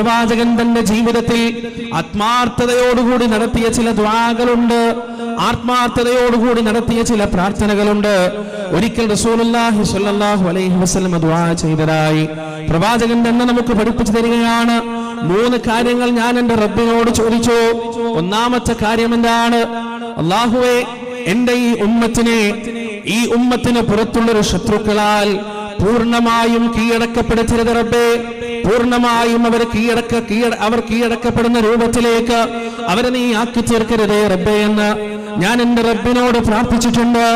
പ്രവാചകൻ തന്റെ ജീവിതത്തിൽ ആത്മാർത്ഥതയോടുകൂടി നടത്തിയ ചില ദ്വാകളുണ്ട് ആത്മാർത്ഥതയോടുകൂടി നടത്തിയ ചില പ്രാർത്ഥനകളുണ്ട്. ഒരിക്കൽ റസൂലുള്ളാഹി സ്വല്ലല്ലാഹു അലൈഹി വസല്ലം ദ്വാ ചെയ്തതായി. പ്രവാചകൻ തന്നെ നമുക്ക് പഠിപ്പിച്ചു തരികയാണ്. മൂന്ന് കാര്യങ്ങൾ ഞാൻ എന്റെ റബ്ബിനോട് ചോദിച്ചു. ഒന്നാമത്തെ കാര്യം എന്താണ്? അള്ളാഹുവെ എന്റെ ഈ ഉമ്മത്തിനെ ഈ ഉമ്മത്തിന് പുറത്തുള്ളൊരു ശത്രുക്കളാൽ പൂർണമായും കീഴടക്കപ്പെടുത്തരുത് റബ്ബേ. പൂർണമായും അവർ കീഴടക്ക കീഴ അവർ കീഴടക്കപ്പെടുന്ന രൂപത്തിലേക്ക് അവരെ നീ ആക്കി ചേർക്കരുതേ റബ്ബേ എന്ന് ഞാൻ എന്റെ റബ്ബിനോട് പ്രാർത്ഥിച്ചിട്ടുണ്ട്.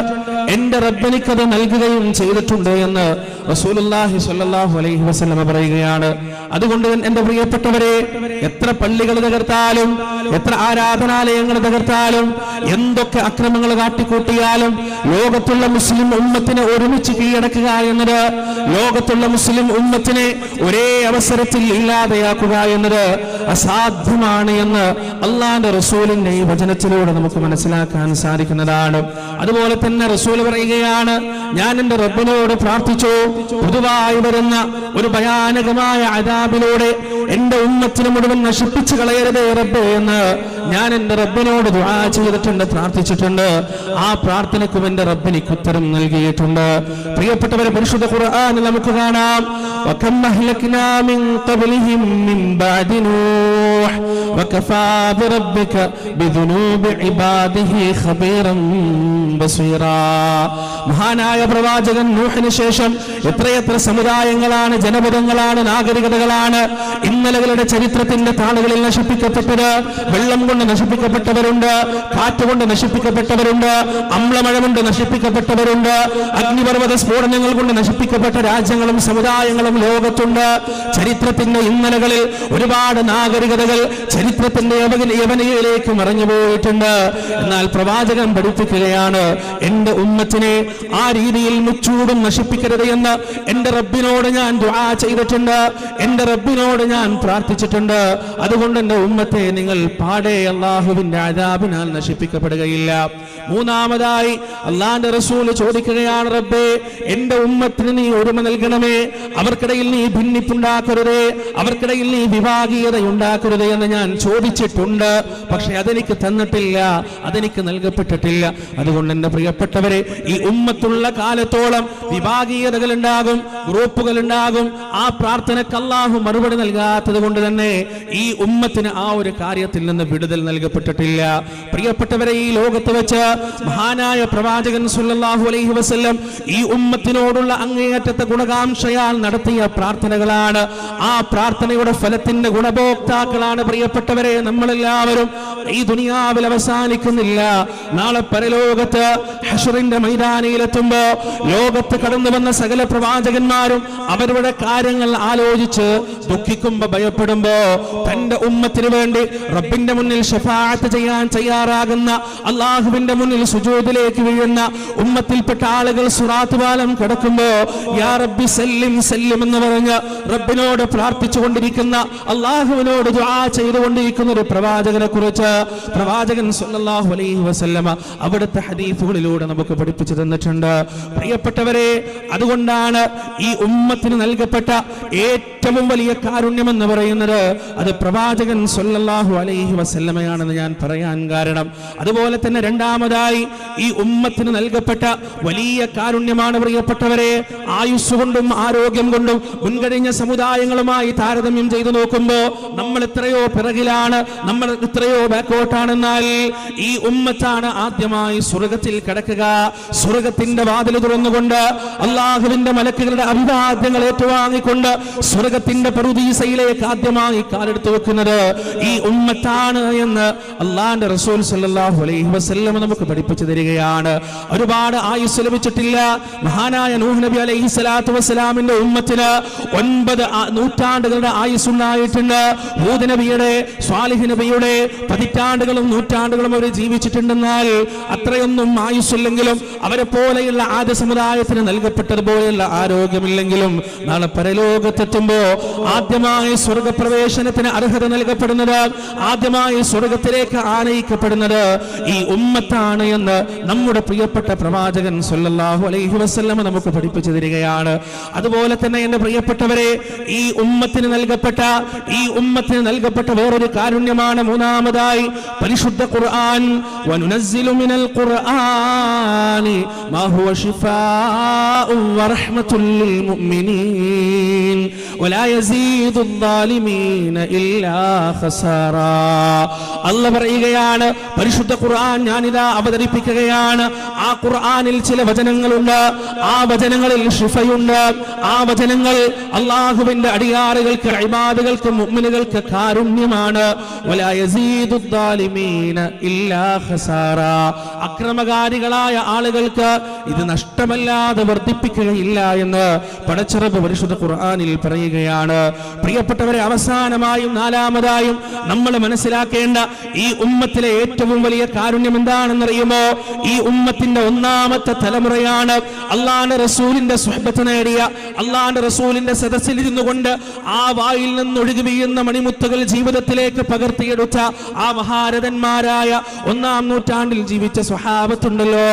എന്റെ റബ്ബനിക്കത് നൽകുകയും ചെയ്തിട്ടുണ്ട് എന്ന് റസൂലുള്ളാഹി സ്വല്ലല്ലാഹു അലൈഹി വസല്ലമ പറയുകയാണ്. അതുകൊണ്ട് എന്റെ പ്രിയപ്പെട്ടവരെ എത്ര പള്ളികൾ തകർത്താലും എത്ര ആരാധനാലയങ്ങൾ തകർത്താലും എന്തൊക്കെ അക്രമങ്ങൾ കാട്ടിക്കൂട്ടിയാലും ലോകത്തുള്ള മുസ്ലിം ഉമ്മത്തിനെ ഒരുമിച്ച് കീഴടക്കുക എന്നത് ലോകത്തുള്ള മുസ്ലിം ഉമ്മത്തിനെ ഒരേ അവസരത്തിൽ ഇല്ലാതെയാക്കുക എന്നത് അസാധ്യമാണ് എന്ന് അള്ളാന്റെ റസൂലിന്റെ ഈ വചനത്തിലൂടെ നമുക്ക് മനസ്സിലാക്കാൻ സാധിക്കുന്നതാണ്. അതുപോലെ തന്നെ റസൂൽ പറയുകയാണ് ഞാൻ എന്റെ റബ്ബിനോട് പ്രാർത്ഥിച്ചു പൊതുവായി വരുന്ന ഒരു ഭയാനകമായ അതാബിലൂടെ എന്റെ ഉമ്മത്തിനെ മുഴുവൻ നശിപ്പിച്ചു കളയരുതേ റബ്ബേ എന്ന് ഞാൻ എന്റെ റബ്ബിനോട് ദുആ ചെയ്തിട്ടുണ്ട് പ്രാർത്ഥിച്ചിട്ടുണ്ട് ആ പ്രാർത്ഥനയ്ക്കും എന്റെ റബ്ബിനിക്ക് ഉത്തരം നൽകിയിട്ടുണ്ട് പ്രിയപ്പെട്ടവരെ പരിശുദ്ധ ഖുർആനിൽ നമുക്ക് കാണാം وكم أهلكنا من قبلهم من بعد نوح وكفى بربك بذنوب عباده خبيرا بصيرا മഹാനായ പ്രവാചകൻ നൂഹിന് ശേഷം എത്രയെത്ര സമുദായങ്ങളാണ് ജനപദങ്ങളാണ് നാഗരികതകളാണ് ഇന്നലകളുടെ ചരിത്രത്തിന്റെ താളുകളിൽ നശിപ്പിക്കപ്പെട്ടത് വെള്ളം കൊണ്ട് നശിപ്പിക്കപ്പെട്ടവരുണ്ട് കാറ്റ് കൊണ്ട് നശിപ്പിക്കപ്പെട്ടവരുണ്ട് അമ്ലമഴ കൊണ്ട് നശിപ്പിക്കപ്പെട്ടവരുണ്ട് അഗ്നിപർവത സ്ഫോടനങ്ങൾ കൊണ്ട് നശിപ്പിക്കപ്പെട്ട രാജ്യങ്ങളും സമുദായങ്ങളും ലോകത്തുണ്ട്. ചരിത്രത്തിന്റെ ഇന്നലകളിൽ ഒരുപാട് നാഗരികതകൾ ചരിത്രത്തിന്റെ യവനയിലേക്ക് മറഞ്ഞുപോയിട്ടുണ്ട്. മറഞ്ഞു പോയിട്ടുണ്ട് എന്നാൽ പ്രവാചകൻ പഠിപ്പിക്കുകയാണ് എന്റെ ഉമ്മത്തിനെ ആ രീതിയിൽ മുച്ചൂടും നശിപ്പിക്കരുത് എന്ന് എന്റെ റബ്ബിനോട് ഞാൻ ദുആ ചെയ്തിട്ടുണ്ട്. എന്റെ റബ്ബിനോട് ഞാൻ പ്രാർത്ഥിച്ചിട്ടുണ്ട്. അതുകൊണ്ട് എന്റെ ഉമ്മത്തെ നിങ്ങൾ പാടെ അള്ളാഹുവിന്റെ അതാബിനാൽ നശിപ്പിക്കപ്പെടുകയില്ല. മൂന്നാമതായി അള്ളാന്റെ റസൂൽ ചോദിക്കുകയാണ് റബ്ബേ എന്റെ ഉമ്മത്തിന് നീ ഒരുമ നൽകണമേ. അവർക്കിടയിൽ നീ ഭിന്നിപ്പുണ്ടാക്കരുതേ. അവർക്കിടയിൽ നീ വിഭാഗീയത ഉണ്ടാക്കരുതേ എന്ന് ഞാൻ ചോദിച്ചിട്ടുണ്ട്. പക്ഷെ അതെനിക്ക് തന്നിട്ടില്ല. അതെനിക്ക് നൽകപ്പെട്ടിട്ടില്ല. അതുകൊണ്ട് എന്റെ പ്രിയപ്പെട്ടവരെ ഈ ഉമ്മത്തുള്ള കാലത്തോളം വിഭാഗീയതകൾ ഉണ്ടാകും ഗ്രൂപ്പുകൾ ഉണ്ടാകും ആ പ്രാർത്ഥനക്ക് അള്ളാഹു മറുപടി നൽകാത്തത് കൊണ്ട് തന്നെ ഈ ഉമ്മത്തിന് ആ ഒരു കാര്യത്തിൽ നിന്ന് വിടുതൽ നൽകപ്പെട്ടിട്ടില്ല. പ്രിയപ്പെട്ടവരെ ഈ ലോകത്ത് വെച്ച് മഹാനായ പ്രവാചകൻ സുല്ലാഹു അലൈഹി വസല്ലം ഈ ഉമ്മത്തിനോടുള്ള അങ്ങേയറ്റത്തെ ഗുണകാംക്ഷയാൽ നടത്തിയ പ്രാർത്ഥനകളാണ്. ആ പ്രാർത്ഥനയുടെ ഫലത്തിന്റെ ഗുണഭോക്താക്കളാണ് പ്രിയപ്പെട്ടവരെ നമ്മളെല്ലാവരും. ഈ ദുനിയാവിൽ അവസാനിക്കുന്നില്ല. നാളെ പരലോകത്ത് ഹഷറിന്റെ മൈതാനിയിലെത്തുമ്പോ ലോകത്ത് കടന്നു വന്ന സകല പ്രവാചകന്മാരും അവരുടെ കാര്യങ്ങൾ ആലോചിച്ച് ദുഃഖിക്കുമ്പോ ഭയപ്പെടുമ്പോ തന്റെ ഉമ്മത്തിന് വേണ്ടി റബ്ബിന്റെ മുന്നിൽ ഷഫാത്ത് ചെയ്യാൻ തയ്യാറാകുന്ന അള്ളാഹുവിന്റെ മുന്നിൽ സുജൂദിലേക്ക് വീഴുന്ന ഉമ്മത്തിൽപ്പെട്ട ആളുകൾ സുറാത്ത് പാലം കിടക്കുമ്പോ യാ റബ്ബി സല്ലിം സല്ലിം എന്ന് പറഞ്ഞ് റബ്ബിനോട് പ്രാർത്ഥിച്ചു കൊണ്ടിരിക്കുന്ന അള്ളാഹുവിനോട് ചെയ്തുകൊണ്ടിരിക്കുന്ന ഒരു പ്രവാചകനെ കുറിച്ച് പ്രവാചകൻ സല്ലല്ലാഹു അലൈഹി വസല്ലമ അവിടുത്തെ ഹദീസുകളിലൂടെ നമുക്ക് പഠിപ്പിച്ചു തന്നിട്ടുണ്ട്. പ്രിയപ്പെട്ടവരെ അതുകൊണ്ടാണ് ഈ ഉമ്മത്തിന് നൽകപ്പെട്ട ഏറ്റവും വലിയ കാരുണ്യം എന്ന് പറയുന്നത്. അത് പ്രവാചകൻ സൊല്ലാഹു അലൈഹി വസല്ലമയാണെന്ന് ഞാൻ പറയാൻ കാരണം. അതുപോലെ തന്നെ രണ്ടാമതായി ഈ ഉമ്മത്തിന് നൽകപ്പെട്ട വലിയ കാരുണ്യമാണ് പ്രിയപ്പെട്ടവരെ ആയുസ് കൊണ്ടും ആരോഗ്യം കൊണ്ടും മുൻകഴിഞ്ഞ സമുദായങ്ങളുമായി താരതമ്യം ചെയ്തു നോക്കുമ്പോൾ നമ്മൾ എത്രയോ പിറകിലാണ് നമ്മൾ എത്രയോ ബാക്കോട്ടാണെന്നാൽ ഈ ഉമ്മത്താണ് ആദ്യമായി സ്വർഗത്തിൽ കിടക്കുക. സ്വർഗത്തിന്റെ വാതിൽ തുറന്നുകൊണ്ട് അള്ളാഹുവിന്റെ മലക്കുകളുടെ അഭിവാദ്യങ്ങൾ ഏറ്റുവാങ്ങിക്കൊണ്ട് സ്വർഗത്തിന്റെ പ്രതീസയിലേക്ക് ആദ്യമായി കാലെടുത്ത് വെക്കുന്നത് ഈ ഉമ്മത്താണ് എന്ന് അള്ളാന്റെ റസൂൽ സല്ലാഹു അലൈഹി വസ്ല്ലം നമുക്ക് പഠിപ്പിച്ചു തരികയാണ്. ഒരുപാട് ആയുസ് ലഭിച്ചിട്ടില്ല. മഹാനായ നൂഹ് നബി അലൈഹി സ്വലാത്തു വസ്സലാമിന്റെ ഉമ്മത്തിന് ഒൻപത് നൂറ്റാണ്ടുകളുടെ ആയുസ് ഉണ്ടായിട്ടുണ്ട് ഹൂദ് നബിയുടെ സ്വാലിഹ് നബിയുടെ പതിറ്റാണ്ടുകളും നൂറ്റാണ്ടുകളും അവർ ജീവിച്ചിട്ടുണ്ടെന്നാൽ അത്രയൊന്നും ആയുസ്സില്ലെങ്കിലും അവരെ പോലെയുള്ള ആദ്യ സമുദായത്തിന് നൽകപ്പെട്ടതുപോലെയുള്ള ആരോഗ്യമില്ലെങ്കിലും നാളെ പരലോകത്തെത്തുമ്പോ ആദ്യമായി സ്വർഗപ്രവേശനത്തിന് അർഹത നൽകപ്പെടുന്നത് ആദ്യമായി സ്വർഗത്തിലേക്ക് ആനയിക്കപ്പെടുന്നത് ഈ ഉമ്മത്താണ് എന്ന് നമ്മുടെ പ്രിയപ്പെട്ട പ്രവാചകൻ സൊല്ലാഹു അലൈഹി വസ്ല്ലമ നമുക്ക് പഠിപ്പിച്ചു തരികയാണ്. അതുപോലെ തന്നെ എന്റെ പ്രിയപ്പെട്ടവരെ ഈ ഉമ്മത്തിന് നൽകപ്പെട്ട ഈ ഉമ്മത്തിന് നൽകപ്പെട്ട വേറൊരു കാരുണ്യമാണ് മൂന്നാമതായി പരിശുദ്ധ ഖുർആൻ മിനൽ ഖുർആനി മാ ഹുവ ശിഫാഉ വറഹ്മത്തുൽ ലിൽ മുഅ്മിനീൻ വലാ യസീദു الظالمين ഇല്ലാ ഖസാറാ അല്ല പറയുകയാണ് പരിശുദ്ധ ഖുർആൻ ഞാനിതാ അവതരിപ്പിക്കുകയാണ് ആ ഖുർആനിൽ ചില വചനങ്ങളുണ്ട് ആ വചനങ്ങളിൽ ഷിഫയുണ്ട് ആ വചനങ്ങൾ അള്ളാഹുവിന്റെ അടിയാറുകൾക്ക് അഴിബാദുകൾക്ക് മുഅ്മിനുകൾക്ക് കാരുണ്യമാണ് വലാ യസീദു الظالمين ഇല്ലാ ഖസാറാ അക്രമകാരികളായ ആളുകൾക്ക് ഇത് നഷ്ടമല്ലാതെ വർദ്ധിപ്പിക്കുകയില്ല എന്ന് പടച്ചിറപ്പ് പരിശുദ്ധ ഖുർആാനിൽ പറയുകയാണ്. പ്രിയപ്പെട്ടവരെ അവസാനമായും നാലാമതായും നമ്മൾ മനസ്സിലാക്കേണ്ട ഈ ഉമ്മത്തിലെ ഏറ്റവും വലിയ കാരുണ്യം എന്താണെന്നറിയുമോ? ഈ ഉമ്മത്തിന്റെ ഒന്നാമത്തെ തലമുറയാണ് അള്ളാന്റെ റസൂലിന്റെ സ്വഹബത്ത് നേടിയ അള്ളാന്റെ റസൂലിന്റെ സദസ്സിൽ ഇരുന്നു കൊണ്ട് ആ വായിൽ നിന്ന് ഒഴുകി വീഴുന്ന മണിമുത്തുകൾ ജീവിതത്തിലേക്ക് പകർത്തിയെടുത്ത ആ മഹാരഥന്മാരായ ഒന്നാം നൂറ്റാണ്ടിൽ ജീവിച്ച സ്വഹാബത്തുണ്ടല്ലോ.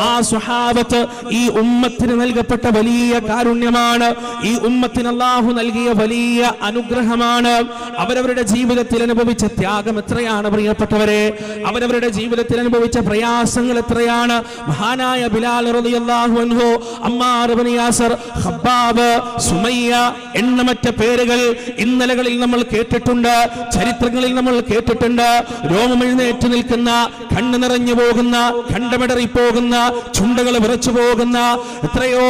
ആ സ്വഹാബത്ത് ഈ ഉമ്മത്തിന് നൽകപ്പെട്ട വലിയ കാരുണ്യമാണ്. ഈ ഉമ്മത്തിന് അള്ളാഹു നൽകിയ വലിയ അനുഗ്രഹമാണ്. അവരവരുടെ ജീവിതത്തിൽ അനുഭവിച്ച ത്യാഗം എത്രയാണ് പ്രിയപ്പെട്ടവരെ? അവരവരുടെ ജീവിതത്തിൽ അനുഭവിച്ച പ്രയാസങ്ങൾ എത്രയാണ്? മഹാനായ ബിലാൽ റളിയല്ലാഹു അൻഹു അമ്മാർ ഇബ്നു യാസർ ഖബ്ബാബ് സുമയ്യ എണ്ണമറ്റ പേരുകൾ ഇന്നലകളിൽ നമ്മൾ കേട്ടിട്ടുണ്ട് ചരിത്രങ്ങളിൽ നമ്മൾ കേട്ടിട്ടുണ്ട്. രോമമെഴുന്നേറ്റ് നിൽക്കുന്ന കണ്ണു നിറഞ്ഞു പോകുന്ന കണ്ടമിടറി പോകുന്ന ചുണ്ടകൾ വിറച്ചു പോകുന്ന എത്രയോ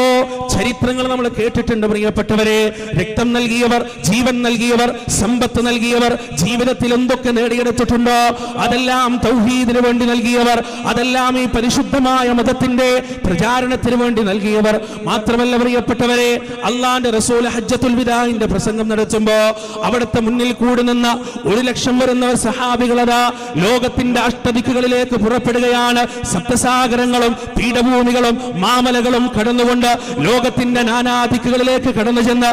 ചരിത്രങ്ങൾ നമ്മൾ കേട്ടിട്ടുണ്ട് പ്രിയപ്പെട്ടവരെ. രക്തം നൽകിയവർ ജീവൻ നൽകിയവർ സമ്പത്ത് നൽകിയവർ ജീവിതത്തിൽ എന്തൊക്കെ നേടിയെടുത്തിട്ടുണ്ടോ അതെല്ലാം തൗഹീദിന് വേണ്ടി നൽകിയവർ അതെല്ലാം ഈ പരിശുദ്ധമായ മതത്തിന്റെ പ്രചാരണത്തിന് വേണ്ടി നൽകിയവർ. മാത്രമല്ല പ്രിയപ്പെട്ടവരെ അള്ളാന്റെ റസൂൽ ഹജ്ജത്തുൽ വിദാഹിന്റെ പ്രസംഗം നടത്തുമ്പോ അവിടുത്തെ മുന്നിൽ കൂടി നിന്ന ഒരു ലക്ഷം വരുന്ന സഹാബികളതാ ലോകത്തിന്റെ അഷ്ടദിക്കുകളിലേക്ക് പുറപ്പെടുകയാണ്. സപ്തസാഗരങ്ങളും പീഠഭൂമികളും മാമലകളും കടന്നുകൊണ്ട് ലോകത്തിന്റെ നാനാദിക്കുകളിലേക്ക് കടന്നു ചെന്ന്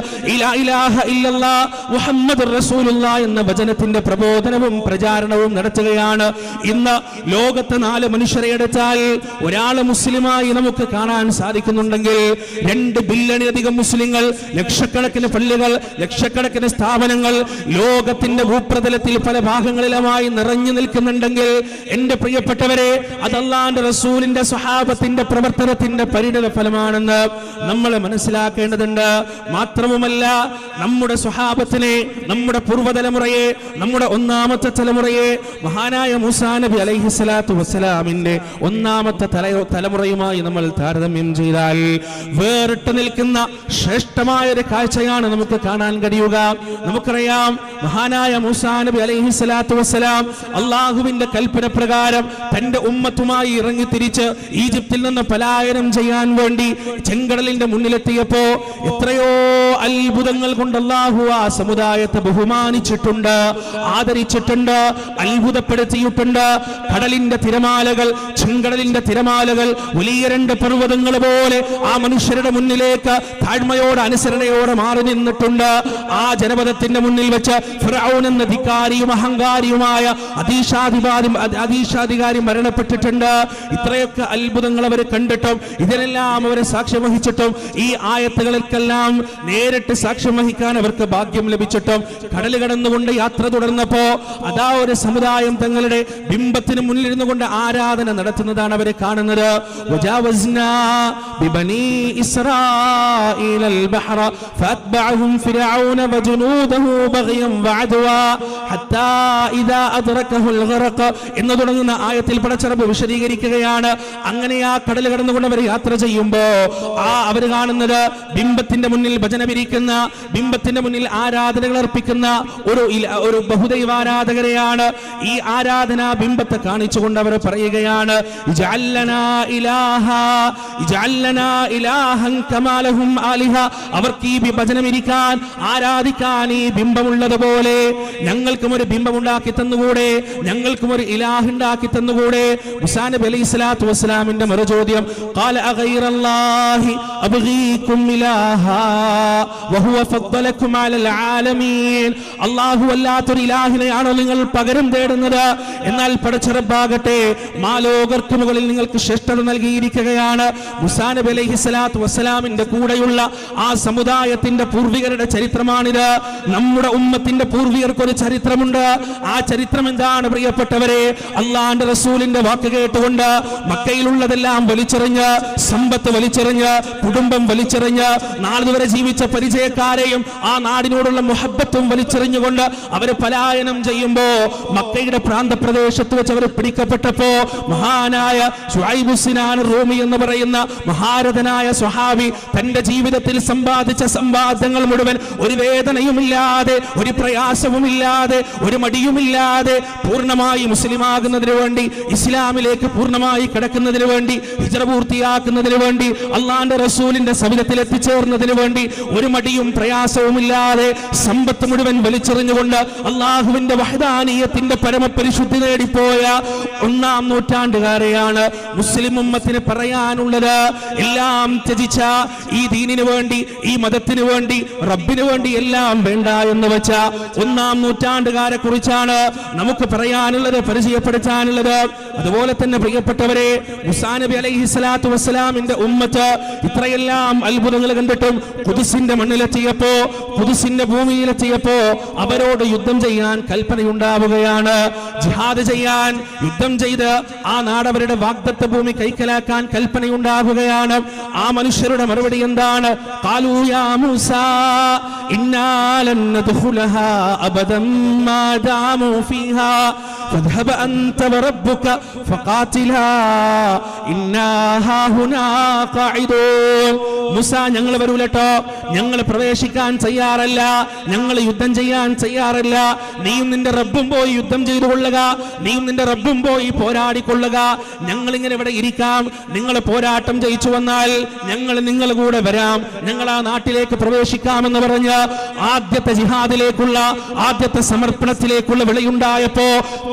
മുഹമ്മദ് റസൂലുള്ള എന്ന വചനത്തിന്റെ പ്രബോധനവും പ്രചാരണവും നടത്തുകയാണ്. ഇന്ന് ലോകത്തെ നാല് മനുഷ്യരെ എടുത്താൽ ഒരാൾ മുസ്ലിമായി നമുക്ക് കാണാൻ സാധിക്കുന്നുണ്ടെങ്കിൽ രണ്ട് ബില്യണിലധികം മുസ്ലിങ്ങൾ ലക്ഷക്കണക്കിന് പള്ളികൾ ലക്ഷക്കണക്കിന് സ്ഥാപനങ്ങൾ ലോകത്തിന്റെ ഭൂപ്രതലത്തിൽ പല ഭാഗങ്ങളിലുമായി നിറഞ്ഞു നിൽക്കുന്നുണ്ടെങ്കിൽ എന്റെ പ്രിയപ്പെട്ടവരെ അതല്ലാണ്ട് റസൂലിന്റെ സ്വഹാബത്തിന്റെ പ്രവർത്തനത്തിന്റെ പരിണിത ഫലമാണെന്ന് നമ്മൾ മനസ്സിലാക്കേണ്ടതുണ്ട്. മാത്രവുമല്ല നമ്മുടെ സ്വഹാബത്തിനെ നമ്മുടെ പൂർവതലമുറയെ നമ്മുടെ ഒന്നാമത്തെ തലമുറയെ മഹാനായ മൂസാ നബി അലൈഹി സ്വലാത്തു വസ്സലാമിന്റെ ഒന്നാമത്തെ തല തലമുറയുമായി നമ്മൾ താരതമ്യം ചെയ്താൽ വേറിട്ട് നിൽക്കുന്ന ശ്രേഷ്ഠമായ ഒരു കാഴ്ചയാണ് നമുക്ക് കാണാൻ കഴിയുക. നമുക്കറിയാം മഹാനായ മൂസാ നബി അലൈഹി സ്വലാത്തു വസ്സലാം അള്ളാഹുവിന്റെ കൽപ്പന പ്രകാരം തന്റെ ഉമ്മത്തുമായി ഇറങ്ങി തിരിച്ച് ഈജിപ്തിൽ നിന്ന് പലായനം ചെയ്യാൻ വേണ്ടി ചെങ്കടലിന്റെ മുന്നിലെത്തിയപ്പോ എത്രയോ അത്ഭുതങ്ങൾ കൊണ്ട് അള്ളാഹു ആ സമുദായത്തെ ബഹുമാനിച്ചിട്ടുണ്ട് ആദരിച്ചിട്ടുണ്ട് അത്ഭുതപ്പെടുത്തിയിട്ടുണ്ട്. കടലിന്റെ തിരമാലകൾ ചെങ്കടലിന്റെ തിരമാലകൾ വലിയ രണ്ട് പർവതങ്ങൾ പോലെ ആ മനുഷ്യരുടെ മുന്നിലേക്ക് താഴ്മയോടെ അനുസരണയോടെ മാറി നിന്നിട്ടുണ്ട്. ആ ജനപദത്തിന്റെ മുന്നിൽ വെച്ച് എന്ന ധിക്കാരിയും അഹങ്കാരിയുമായ അതീശാധിപാതി അതീശാധികാരി മരണപ്പെട്ടിട്ടുണ്ട്. ഇത്രയൊക്കെ അത്ഭുതങ്ങൾ അവർ കണ്ടിട്ടും ഇതിനെല്ലാം അവരെ സാക്ഷ്യം വഹിച്ചിട്ടും ഈ ആയത്തുകൾക്കെല്ലാം നേരിട്ട് സാക്ഷ്യം വഹിക്കാൻ അവർക്ക് ഭാഗ്യം ലഭിച്ചിട്ടും കടൽ കടന്നുകൊണ്ട് യാത്ര തുടർന്നപ്പോ അതാ ഒരു സമുദായം തങ്ങളുടെ ബിംബത്തിന് മുന്നിലിരുന്നു കൊണ്ട് ആരാധന നടത്തുന്നതാണ് അവരെ കാണുന്നത്. എന്ന് തുടങ്ങുന്ന ആയത്തിൽ പടച്ചറബ് വിശദീകരിക്കുകയാണ്. അങ്ങനെ ആ കടൽ കടന്നുകൊണ്ട് അവർ യാത്ര ചെയ്യുമ്പോ ആ അവർ കാണുന്നത് ബിംബത്തിന്റെ മുന്നിൽ ഭജന പിരിക്കുന്ന ബിംബത്തിന്റെ മുന്നിൽ ആരാധനകൾ അർപ്പിക്കുന്ന ഒരു ഒരു ബഹുദൈവാരാധകരെയാണ് ഈ ആരാധന ബിംബത്തെ കാണിച്ചുകൊണ്ട് അവർ പറയുകയാണ്. അവർക്ക് ഈ ഭജനം ഇരിക്കാൻ ആരാധിക്കാൻ ഈ ബിംബമുള്ളതുപോലെ ഞങ്ങൾക്കും ഒരു ബിംബം ഉണ്ടാക്കി തന്നുകൂടെ ഞങ്ങൾക്കും ഒരു ഇലാഹ് ഉണ്ടാക്കി തന്നുകൂടെ ഹുസാൻ നബി അലൈഹി സ്വലാത്തു വസ്സലാമിന്റെ മറുചോദ്യം قال أغير الله أبغيكم إلها وهو فضلكم على العالمين അള്ളാഹു അല്ലാത്തൊരു ഇലാഹിനെയാണോ നിങ്ങൾ പകരം തേടുന്നത് എന്നാൽ പടച്ചിറപ്പാകട്ടെ മാലോകർക്ക് മുകളിൽ നിങ്ങൾക്ക് ശ്രേഷ്ഠത നൽകിയിരിക്കുകയാണ് മുസാ നബി അലൈഹി സ്വലാത്തു വസ്സലാമിന്റെ കൂടെയുള്ള ആ സമുദായത്തിന്റെ പൂർവികരുടെ ചരിത്രമാണിത് നമ്മുടെ ഉമ്മത്തിന്റെ പൂർവികർക്ക് ഒരു ചരിത്രമുണ്ട് ആ ചരിത്രം എന്താണ് പ്രിയപ്പെട്ടവരെ അള്ളാന്റെ റസൂലിന്റെ വാക്ക് കേട്ടുകൊണ്ട് മക്കയിലുള്ളതെല്ലാം വലിച്ചെറിഞ്ഞ് സമ്പത്ത് വലിച്ചെറിഞ്ഞ് കുടുംബം വലിച്ചെറിഞ്ഞ് നാളിതുവരെ ജീവിച്ച പരിചയക്കാരെയും ആ നാടിനോടുള്ള മുഹബത്തും വലിച്ചെറിഞ്ഞുകൊണ്ട് അവർ പലായനം ചെയ്യുമ്പോ മക്കയുടെ പ്രാന്തപ്രദേശത്ത് വെച്ച് അവർ പിടിക്കപ്പെട്ടപ്പോ മഹാനായ ഷുഐബുസിനാൻ റൂമി എന്ന് പറയുന്ന മഹാരഥനായ സ്വഹാബി തന്റെ ജീവിതത്തിൽ സമ്പാദിച്ച സമ്പാദ്യങ്ങൾ മുഴുവൻ ഒരു വേദനയുമില്ലാതെ ഒരു പ്രയാസവുമില്ലാതെ ഒരു മടിയുമില്ലാതെ പൂർണമായി മുസ്ലിമാകുന്നതിന് വേണ്ടി ഇസ്ലാമിലേക്ക് പൂർണമായി കിടക്കുന്നതിന് വേണ്ടി ഹിജറ പൂർത്തിയാക്കുന്നതിന് വേണ്ടി അള്ളാന്റെ റസൂലിന്റെ സവിധത്തിൽ എത്തിച്ചേർന്നതിന് വേണ്ടി ഒരു മടിയും പ്രയാസവുമില്ലാതെ സമ്പത്ത് മുഴുവൻ വലിച്ചെറിഞ്ഞുകൊണ്ട് അള്ളാഹുവിന്റെ വഹദാനീയത്തിന്റെ പരമപരിശുദ്ധി നേടിപ്പോയ ഒന്നാം നൂറ്റാണ്ടുകാരെയാണ് മുസ്ലിം ഉമ്മത്തിന് പറയാനുള്ളത് എല്ലാം ത്യജിച്ച ഈ ദീനിനു വേണ്ടി ഈ മതത്തിന് വേണ്ടി റബ്ബിന് വേണ്ടി എല്ലാം വേണ്ട എന്ന് വെച്ച ഒന്നാം നൂറ്റാണ്ടുകാരെ കുറിച്ചാണ് നമുക്ക് പറയാനുള്ളത് പരിചയപ്പെടുത്താനുള്ളത്. അതുപോലെ തന്നെ പ്രിയപ്പെട്ടവരെ മുസാ നബി അലൈഹി സ്വലാത്തു വസ്സലാമിന്റെ ഉമ്മത്ത് ഇത്രയെല്ലാം അത്ഭുതങ്ങൾ കണ്ടിട്ടും കുതിസിന്റെ മണ്ണിലെത്തിയപ്പോ കുതിസിന്റെ ഭൂമിയിലെത്തിയപ്പോ അവരോട് യുദ്ധം ചെയ്യാൻ കൽപ്പനയുണ്ടാവുകയാണ്. ജിഹാദ് ചെയ്യാൻ യുദ്ധം ചെയ്ത് ആ നാടവരുടെ വാഗ്ദത്ത ഭൂമി കൈക്കലാക്കാൻ കൽപ്പനയുണ്ടാവുകയാണ്. ആ മനുഷ്യരുടെ മറുപടി എന്താണ്? "ഖാലൂ യാ മൂസാ ഇന്നാ ലൻ നദ്ഖുലഹാ അബദൻ മാ ദാമൂ ഫീഹാ. فاذهب أنت وربك فقاتلا إنا هاهنا قاعدون മുസ ഞങ്ങൾ വരൂലട്ടോ ഞങ്ങൾ പ്രവേശിക്കാൻ തയ്യാറല്ല ഞങ്ങൾ യുദ്ധം ചെയ്യാൻ തയ്യാറല്ല നീയും നിന്റെ റബ്ബും പോയി യുദ്ധം ചെയ്തു കൊള്ളുക നീയും നിന്റെ റബ്ബും പോയി പോരാടിക്കൊള്ളുക ഞങ്ങൾ ഇങ്ങനെ ഇവിടെ ഇരിക്കാം നിങ്ങൾ പോരാട്ടം ജയിച്ചു വന്നാൽ ഞങ്ങൾ നിങ്ങൾ കൂടെ വരാം ഞങ്ങൾ ആ നാട്ടിലേക്ക് പ്രവേശിക്കാമെന്ന് പറഞ്ഞ് ആദ്യത്തെ ജിഹാദിലേക്കുള്ള ആദ്യത്തെ സമർപ്പണത്തിലേക്കുള്ള വിളയുണ്ടായപ്പോ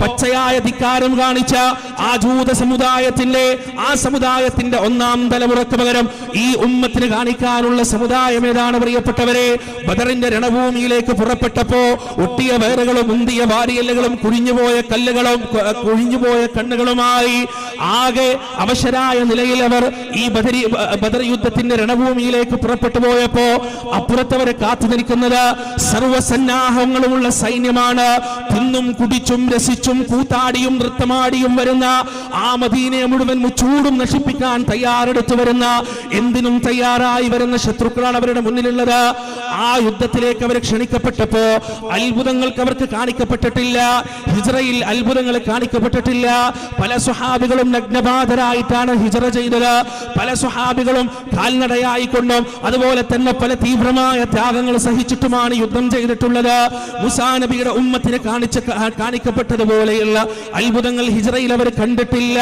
പച്ചയായ ധിക്കാരം കാണിച്ച ആ ജൂത സമുദായത്തിന്റെ ആ സമുദായത്തിന്റെ ഒന്നാം തലമുറയ്ക്ക് പകരം ഈ ഉമ്മത്തിന് കാണിക്കാനുള്ള സമുദായം ഏതാണ് പ്രിയപ്പെട്ടവരെ? ബദറിന്റെ രണഭൂമിയിലേക്ക് പുറപ്പെട്ടപ്പോ ഒട്ടിയ വേറുകളും ഉന്തിയ വാരിയല്ലുകളും കുഴിഞ്ഞുപോയ കല്ലുകളും കുഴിഞ്ഞുപോയ കണ്ണുകളുമായി ആകെ അവശരായ നിലയിൽ അവർ ഈ ബദരി ബദർ യുദ്ധത്തിന്റെ രണഭൂമിയിലേക്ക് പുറപ്പെട്ടു പോയപ്പോ അപ്പുറത്തവരെ കാത്തു നിൽക്കുന്നത് സർവസന്നാഹങ്ങളുമുള്ള സൈന്യമാണ്. തിന്നും കുടിച്ചും രസിച്ചും കൂത്താടിയും നൃത്തമാടിയും വരുന്ന ആ മദീനയെ മുഴുവൻ മുച്ചൂടും നശിപ്പിക്കാൻ തയ്യാറെടുത്തു വരുന്ന എന്തിനും തയ്യാറായി വരുന്ന ശത്രുക്കളാണ് അവരുടെ മുന്നിലുള്ളത്. ആ യുദ്ധത്തിലേക്ക് അവർ ക്ഷണിക്കപ്പെട്ടപ്പോ അത്ഭുതങ്ങൾക്ക് അവർക്ക് കാണിക്കപ്പെട്ടിട്ടില്ല. ഹിജറയിൽ അത്ഭുതങ്ങൾ കാണിക്കപ്പെട്ടിട്ടില്ല. പല സ്വഹാബികളും നഗ്നബാധരായിട്ടാണ് ഹിജറ ചെയ്തത്. പല സ്വഹാബികളും കാൽനടയായിക്കൊണ്ടും അതുപോലെ തന്നെ പല തീവ്രമായ ത്യാഗങ്ങൾ സഹിച്ചിട്ടുമാണ് യുദ്ധം ചെയ്തിട്ടുള്ളത്. മുസാ നബിയുടെ ഉമ്മത്തിന് കാണിച്ച കാണിക്കപ്പെട്ടതുപോലെയുള്ള അത്ഭുതങ്ങൾ ഹിജറയിൽ അവർ കണ്ടിട്ടില്ല.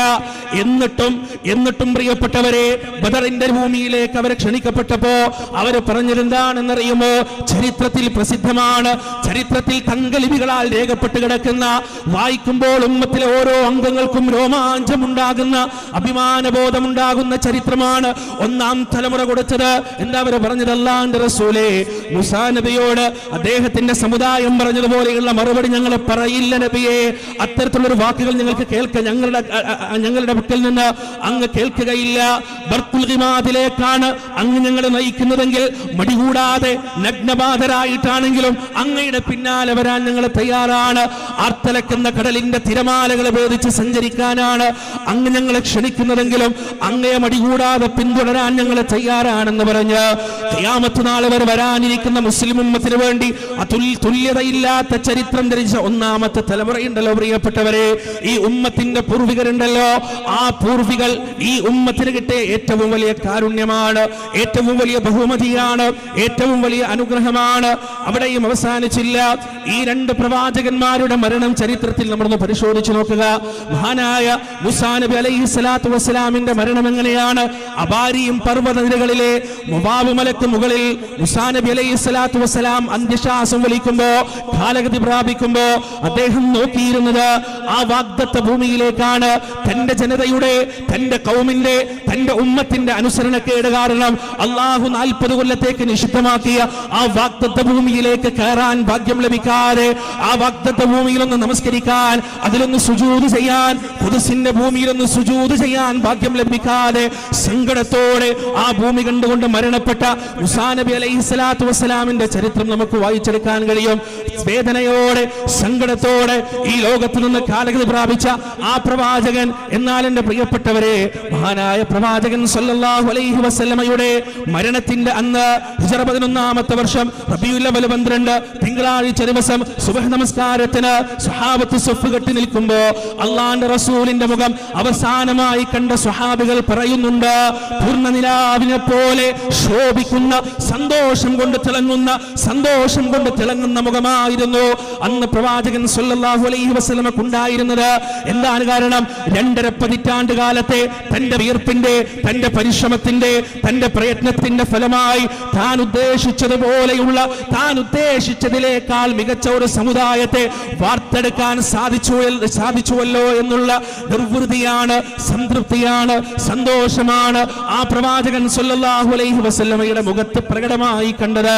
എന്നിട്ടും എന്നിട്ടും പ്രിയപ്പെട്ടവരെ ബദറിന്റെ ഭൂമിയിലേക്ക് അവർ ക്ഷണിക്കപ്പെട്ടപ്പോ അവർ പറഞ്ഞിരുന്താണെന്നറിയുമോ ചരിത്രത്തിൽ പ്രസിദ്ധമാണ്. ചരിത്രത്തിൽ തങ്കലിപികളാൽ രേഖപ്പെട്ട് കിടക്കുന്ന വായിക്കുമ്പോൾ ഉമ്മത്തിലെ ഓരോ അംഗങ്ങൾക്കും രോമാഞ്ചമുണ്ടാകുന്ന അഭിമാനബോധമുണ്ടാകുന്ന ചരിത്രമാണ് ഒന്നാം തലമുറ കൊടുത്തത്. എന്താ അവർ പറഞ്ഞത്? അല്ലാണ്ട് റസൂലേ മുസാ നബിയോട് അദ്ദേഹത്തിന്റെ സമുദായം പറഞ്ഞതുപോലെയുള്ള മറുപടി ഞങ്ങൾ പറയില്ല നബിയെ. അത്തരത്തിലുള്ള വാക്കുകൾ നിങ്ങൾക്ക് കേൾക്ക. ഞങ്ങളുടെ ഞങ്ങളുടെ പക്കൽ നിന്ന് അങ്ങ് കേൾക്കുകയില്ല. ബർത്തുൽമാതിലേക്കാണ് അങ്ങ് ഞങ്ങളെ നയിക്കുന്നതെങ്കിൽ മടികൂടാതെ നഗ്നബാധരായിട്ടാണെങ്കിലും അങ്ങയുടെ പിന്നാലെ വരാൻ ഞങ്ങൾ തയ്യാറാണ്. ആർത്തലക്കുന്ന കടലിന്റെ തിരമാലകളെ ബോധിച്ച് സഞ്ചരിക്കാനാണ് അങ്ങ് ഞങ്ങളെ ക്ഷണിക്കുന്നതെങ്കിലും അങ്ങയെ മടികൂടാതെ പിന്തുടരാൻ ഞങ്ങൾ തയ്യാറാണെന്ന് പറഞ്ഞ് ഖിയാമത്ത് നാളെ വരെ വരാനിരിക്കുന്ന മുസ്ലിം ഉമ്മത്തിന് വേണ്ടി അതുൽ തുല്യതയില്ലാത്ത ചരിത്രം ധരിച്ച ഒന്നാമത്തെ തലമുറയുണ്ടല്ലോ പ്രിയപ്പെട്ടവരെ ഈ ഉമ്മത്തിന്റെ പൂർവികരുണ്ടല്ലോ. ആ പൂർവികൾ ഈ ഉമ്മത്തിന് കിട്ടിയ ഏറ്റവും വലിയ കാരുണ്യമാണ് ഏറ്റവും വലിയ ബഹുമതിയാണ് ഏറ്റവും വലിയ അനുഗ്രഹമാണ്. അവിടെയും അവസാനിച്ചില്ല. ഈ രണ്ട് പ്രവാചകന്മാരുടെ മരണം ചരിത്രത്തിൽ നമ്മളൊന്ന് പരിശോധിച്ചു നോക്കുക. മഹാനായ മുസാ നബി അലൈഹി സ്വലാത്തു വസ്സലാമിന്റെ മരണം എങ്ങനെയാണ്? അബാരിയും പർവത നിരകളിലെ മുബാബ് മലക്ക് മുകളിൽ മുസാ നബി അലൈഹി സ്വലാത്തു വസ്സലാം അന്ത്യശ്വാസം വലിക്കുമ്പോ കാലഗതി പ്രാപിക്കുമ്പോ അദ്ദേഹം നോക്കിയിരുന്ന പോകുന്നത് ആ വാഗ്ദത്ത ഭൂമിയിലേക്കാണ്. തന്റെ ജനതയുടെ തന്റെ കൗമിന്റെ തന്റെ ഉമ്മത്തിന്റെ അനുസരണക്കേട് കാരണം അള്ളാഹു നാൽപ്പത് കൊല്ലത്തേക്ക് നിഷിദ്ധമാക്കിയ ആ വാഗ്ദത്ത ഭൂമിയിലേക്ക് കയറാൻ ഭാഗ്യം ലഭിക്കാതെ ആ വാഗ്ദത്ത ഭൂമിയിലൊന്ന് നമസ്കരിക്കാൻ അതിലൊന്ന് സുജൂത് ചെയ്യാൻ കുതിസിന്റെ ഭൂമിയിലൊന്ന് സുജൂത് ചെയ്യാൻ ഭാഗ്യം ലഭിക്കാതെ സങ്കടത്തോടെ ആ ഭൂമി കണ്ടുകൊണ്ട് മരണപ്പെട്ട മുസാ നബി അലൈഹി സ്വലാത്തു വസ്സലാമിന്റെ ചരിത്രം നമുക്ക് വായിച്ചെടുക്കാൻ കഴിയും. വേദനയോടെ സങ്കടത്തോടെ ഈ ലോകത്തിൽ നിന്ന് കാലഗതി പ്രാപിച്ച ആ പ്രവാചകൻ എന്നാൽ എന്റെ പ്രിയപ്പെട്ടവരെ മഹാനായ പ്രവാചകൻ സല്ലല്ലാഹു അലൈഹി വസല്ലമയുടെ മരണത്തിന്റെ അന്ന് പതിനൊന്നാമത്തെ വർഷം പന്ത്രണ്ട് തിങ്കളാഴ്ച ദിവസം സുബഹ നമസ്കാരത്തിന് സുഹാബത്ത് സ്വഫ് കെട്ടി നിൽക്കുമ്പോ അള്ളാന്റെ റസൂലിന്റെ മുഖം അവസാനമായി കണ്ട സുഹാബികൾ പറയുന്നുണ്ട് പൂർണനിലാവിനെ പോലെ ശോഭിക്കുന്ന സന്തോഷം കൊണ്ട് തിളങ്ങുന്ന സന്തോഷം കൊണ്ട് തിളങ്ങുന്ന മുഖമായിരുന്നു അന്ന് പ്രവാചകൻ സല്ലല്ലാഹു അലൈഹി ഉണ്ടായിരുന്നത് എന്താണ് കാരണം? രണ്ടര പതിറ്റാണ്ട് കാലത്തെ തന്റെ വീർപ്പിന്റെ തന്റെ പരിശ്രമത്തിന്റെ തന്റെ പ്രയത്നത്തിന്റെ ഫലമായി താൻ ഉദ്ദേശിച്ചതുപോലെയുള്ള താൻ ഉദ്ദേശിച്ചതിലേക്കാൾ മികച്ച ഒരു സമുദായത്തെ വാർത്തെടുക്കാൻ സാധിച്ചു സാധിച്ചുവല്ലോ എന്നുള്ള നിർവൃതിയാണ് സംതൃപ്തിയാണ് സന്തോഷമാണ് ആ പ്രവാചകൻ സൊല്ലാഹു അലൈഹി വസല്ലമയുടെ മുഖത്ത് പ്രകടമായി കണ്ടത്.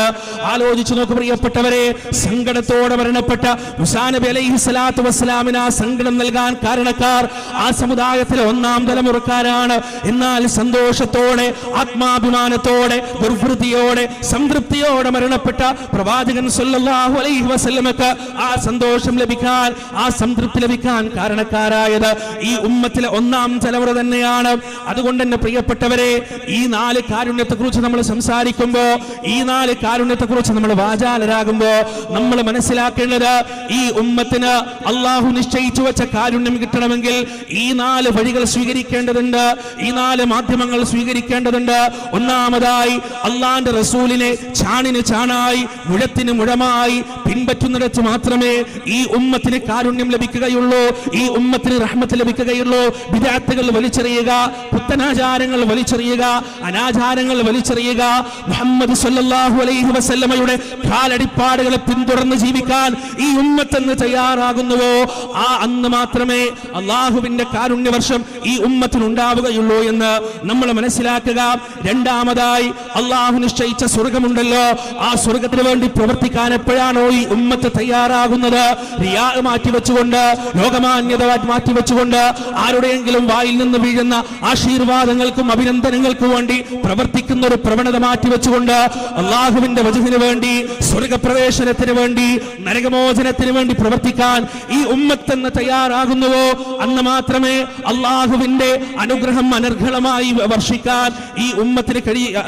ആലോചിച്ചു നോക്ക് പ്രിയപ്പെട്ടവരെ സങ്കടത്തോടെ മരണപ്പെട്ട മുസാനബി അലൈഹി സ്വലാത്തു വസ്സലാമിന് ആ സങ്കടം നൽകാൻ കാരണക്കാർ ആ സമുദായത്തിലെ ഒന്നാം തലമുറക്കാരാണ്. എന്നാൽ സന്തോഷത്തോടെ ആത്മാഭിമാനത്തോടെ ദുർവൃത്തിയോടെ സംതൃപ്തിയോടെ മരണപ്പെട്ട പ്രവാചകൻ സല്ലല്ലാഹു അലൈഹി വസല്ലമക്ക് ആ സന്തോഷം ലഭിക്കാൻ ആ സംതൃപ്തി ലഭിക്കാൻ കാരണക്കാരായത് ഈ ഉമ്മത്തിലെ ഒന്നാം തലമുറ തന്നെയാണ്. അതുകൊണ്ട് തന്നെ പ്രിയപ്പെട്ടവരെ ഈ നാല് കാരുണ്യത്തെ കുറിച്ച് നമ്മൾ സംസാരിക്കുമ്പോൾ ഈ നാല് കാരുണ്യത്തെ കുറിച്ച് നമ്മൾ വാചാലരാകുമ്പോൾ നമ്മൾ മനസ്സിലാക്കേണ്ടത് ഈ ഉമ്മത്തിന് അള്ളാഹു നിശ്ചയിച്ചു വെച്ച കാരുണ്യം കിട്ടണമെങ്കിൽ ഈ നാല് വഴികൾ സ്വീകരിക്കേണ്ടതുണ്ട്. ഈ നാല് മാധ്യമങ്ങൾ സ്വീകരിക്കേണ്ടതുണ്ട്. ഒന്നാമതായി അള്ളാന്റെ റസൂലിനെ ചാണിന് ചാണായി മുഴത്തിന് മുഴമായി പിൻപറ്റുന്നിടത്ത് മാത്രമേ ഈ ഉമ്മത്തിന് കാരുണ്യം ലഭിക്കുകയുള്ളൂ ഈ ഉമ്മത്തിന് റഹ്മത്ത് ലഭിക്കുകയുള്ളൂ. വിദാർത്ഥികൾ വലിച്ചെറിയുക പുത്തനാചാരങ്ങൾ വലിച്ചെറിയുക അനാചാരങ്ങൾ വലിച്ചെറിയുക. മുഹമ്മദ് സല്ലാഹു അലൈഹി വസല്ലമയുടെ കാലടിപ്പാടുകളെ പിന്തുടർന്ന് ജീവിക്കാൻ ഈ ഉമ്മത്തെന്ന് തയ്യാറാകുന്നുവോ? ആ അന്ന് മാത്രമേ അള്ളാഹുവിന്റെ കാരുണ്യ വർഷം ഈ ഉമ്മത്തിന് ഉണ്ടാവുകയുള്ളൂ എന്ന് നമ്മൾ മനസ്സിലാക്കുക. രണ്ടാമതായി അള്ളാഹു നിശ്ചയിച്ച സ്വർഗമുണ്ടല്ലോ. ആ സ്വർഗത്തിന് വേണ്ടി പ്രവർത്തിക്കാൻ എപ്പോഴാണോ ഉമ്മത്ത് തയ്യാറാകുന്നത് റിയാ മാറ്റി വെച്ചുകൊണ്ട് ലോകമാന്യത മാറ്റി വെച്ചുകൊണ്ട് ആരുടെയെങ്കിലും വായിൽ നിന്ന് വീഴുന്ന ആശീർവാദങ്ങൾക്കും അഭിനന്ദനങ്ങൾക്കും വേണ്ടി പ്രവർത്തിക്കുന്ന ഒരു പ്രവണത മാറ്റി വെച്ചുകൊണ്ട് അള്ളാഹുവിന്റെ വചനത്തിന് വേണ്ടി സ്വർഗപ്രവേശനത്തിന് വേണ്ടി നരകമോചനത്തിന് വേണ്ടി പ്രവർത്തിക്കാൻ ഈ ഉമ്മത്തെന്ന് തയ്യാറാകുന്നുവോ? അന്ന് മാത്രമേ അള്ളാഹുവിന്റെ അനുഗ്രഹം അനർഘളമായി വർഷിക്കാൻ ഈ ഉമ്മത്തിന് കഴിയ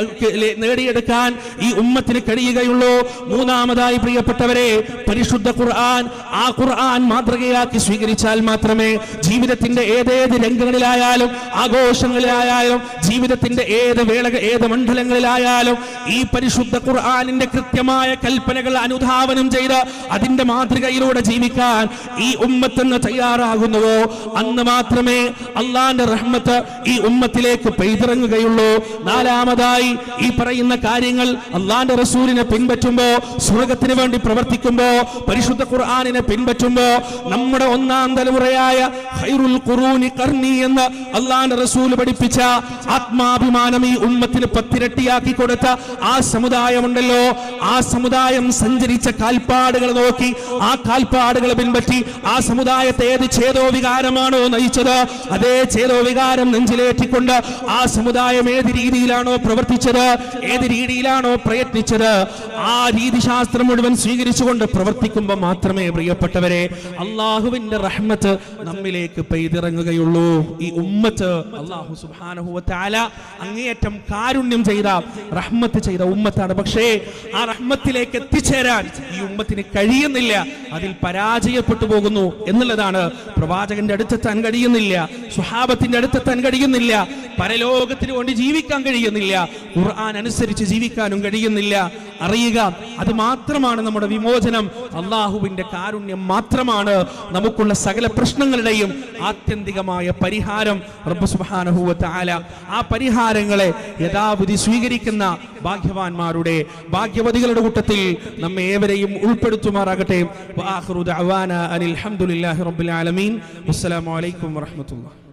നേടിയെടുക്കാൻ ഈ ഉമ്മത്തിന് കഴിയുകയുള്ളൂ. മൂന്നാമതായി പ്രിയപ്പെട്ടവരെ പരിശുദ്ധ ഖുർആൻ ആ ഖുർആൻ മാതൃകയാക്കി സ്വീകരിച്ചാൽ മാത്രമേ ജീവിതത്തിന്റെ ഏതേത് രംഗങ്ങളിലായാലും ആഘോഷങ്ങളിലായാലും ജീവിതത്തിന്റെ ഏത് വേള ഏത് മണ്ഡലങ്ങളിലായാലും ഈ പരിശുദ്ധ ഖുർആാനിന്റെ കൃത്യമായ കൽപ്പനകൾ അനുധാവനം ചെയ്ത് അതിന്റെ മാതൃകയിലൂടെ ജീവിക്കാൻ ഈ ഉമ്മത്തെന്ന് തയ്യാറാകുന്നുവോ? അന്ന് മാത്രമേ അള്ളാന്റെ റഹ്മത്ത് ഈ ഉമ്മത്തിലേക്ക് പെയ്തിറങ്ങുകയുള്ളൂ. നാലാമതായി ഈ പറയുന്ന കാര്യങ്ങൾ അള്ളാന്റെ റസൂലിനെ പിൻപറ്റുമ്പോ സ്വർഗത്തിന് വേണ്ടി പ്രവർത്തിക്കുമ്പോ പരിശുദ്ധ ഖുർആാനിനെ പിൻപറ്റുമ്പോ നമ്മുടെ ഒന്നാം തലമുറയായ ഹൈറുൽ ഖുറൂനി കർണി എന്ന് അള്ളാന്റെ റസൂൽ പഠിപ്പിച്ച ആത്മാഭിമാനം ഈ ഉമ്മത്തിന് പത്തിരട്ടിയാക്കി കൊടുത്ത ആ സമുദായമുണ്ടല്ലോ. ആ സമുദായം സഞ്ചരിച്ച കാൽപ്പാടുകൾ നോക്കി ആ കാൽപ്പാടുകൾ പിൻപറ്റി ആ സമുദായത്തെ ഏത് ചേതോ വികാരമാണോ നയിച്ചത് അതേ ചേതോ വികാരം നെഞ്ചിലേറ്റിക്കൊണ്ട് ആ സമുദായം ഏത് രീതിയിലാണോ പ്രവർത്തിച്ചത് ഏത് രീതിയിലാണോ പ്രയത്നിച്ചത് ആ രീതിശാസ്ത്രം മുഴുവൻ സ്വീകരിച്ചുകൊണ്ട് പ്രവർത്തിക്കുമ്പോൾ മാത്രമേ പ്രിയപ്പെട്ടവരെ അള്ളാഹുവിന്റെ റഹ്മത്ത് നമ്മിലേക്ക് പെയ്തിറങ്ങുകയുള്ളൂ. ഈ ഉമ്മത്ത് അള്ളാഹു സുബാനഹുല അങ്ങേയറ്റം കാരുണ്യം ചെയ്ത റഹ്മത്ത് ചെയ്ത ഉമ്മത്താണ്. പക്ഷേ ആ റഹ്മത്തിലേക്ക് എത്തിച്ചേരാൻ ഈ ഉമ്മത്തിന് കഴിയുന്നില്ല. അതിൽ പരാജയപ്പെട്ടു പോകുന്നു എന്നുള്ളതാണ്. പ്രവാചകന്റെ അടുത്തെത്താൻ കഴിയുന്നില്ല സുഹാബത്തിന്റെ അടുത്തെത്താൻ കഴിയുന്നില്ല പരലോകത്തിന് വേണ്ടി ജീവിക്കാൻ കഴിയുന്നില്ല ഖുർആൻ അനുസരിച്ച് ജീവിക്കാനും കഴിയുന്നില്ല. അറിയുക അത് മാത്രമാണ് നമ്മുടെ വിമോചനം അള്ളാഹുവിന്റെ കാരുണ്യം മാത്രമാണ്. നമുക്കുള്ള സകല പ്രശ്നങ്ങളുടെയും ആത്യന്തികമായ പരിഹാരം റബ്ബ് സുബ്ഹാനഹു വ തആല ആ പരിഹാരങ്ങളെ യഥാവിധി സ്വീകരിക്കുന്ന ഭാഗ്യവാന്മാരുടെ ഭാഗ്യവതികളുടെ കൂട്ടത്തിൽ നമ്മെ ഏവരെയും ഉൾപ്പെടുത്തുമാറാകട്ടെ. അനിൽ വലൈക്കും റബ്ബിൽ ആലമീൻ. വസ്സലാമു അലൈക്കും വറഹ്മത്തുള്ളാഹി.